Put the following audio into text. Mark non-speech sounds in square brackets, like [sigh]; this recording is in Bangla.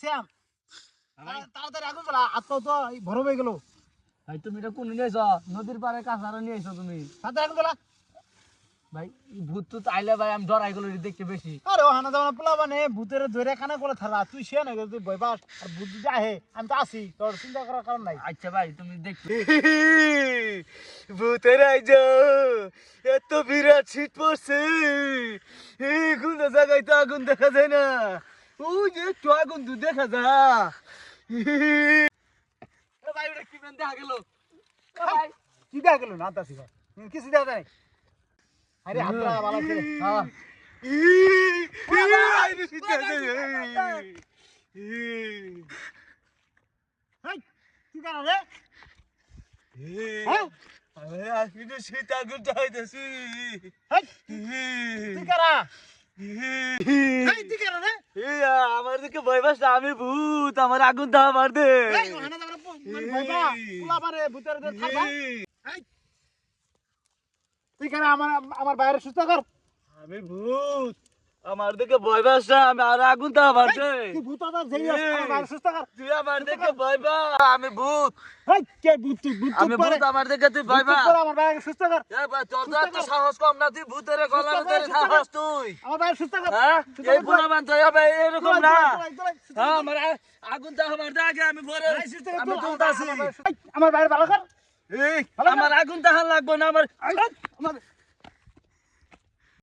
শ্যাম তাড়াতাড়ি আগুন জ্বালা। হাত তো ভরো হয়ে গেল। ভাই তুমি এটা কোন নিয়েছ নদীর পাড়ে কাছারা নিয়ে আইছো তুমি? তাড়াতাড়ি আগুন জ্বালা। ভাই ভূত তো আইলে ভাই আমি ডরাই গেলো দেখতে বেশি। আরে ও হানা জানা পোলা মানে ভূতের ধরে খানা করে থালা তুই সে না তুই বইবাস আর ভূত যদি আহে আমি তো আসি তোর চিন্তা করার কারণ নাই। আচ্ছা ভাই তুমি দেখতে [laughs] ভূতের আইজ এত বিরাট শীত পড়ছে। কোন জায়গায় তো আগুন দেখা যায় না। ওই যে একটু আগুন তো দেখা যা। ভাই ওটা কি দেখা গেল? ভাই কি দেখা গেল? না তাসি ভাই। কিছু দেখা যায় আরে ভালো আছে হ্যাঁ। আমার দিকে ভয় পাস না, আমি ভূত আমার আগুন মার দে। পারে ভূতের তুই কেন আমার আমার বাইরে সুস্থ কর? আমি ভূত। আমার দিকে ভয় পাস না, আমি আর আগুন তুই ভূত যেই আমার সুস্থ কর। তুই আমার দিকে ভয় পা আমি ভূত। হাই কে ভূত তুই? ভূত আমি ভূত আমার দিকে তুই ভয় পা আমার বাইরে সুস্থ কর। এ ভাই, তোর তো সাহস কম না তুই ভূতের গলা ধরে সাহস তুই। আমার বাইরে সুস্থ কর। হ্যাঁ? এই বুড়া বান তো হবে এরকম না। হ্যাঁ আমার আগুন দাও আমার দে আগে আমি ভরে আমার বাইরে- আমার ভালো কর। এই আমার আগুন দাহান লাগবে না আমার হাই, আমার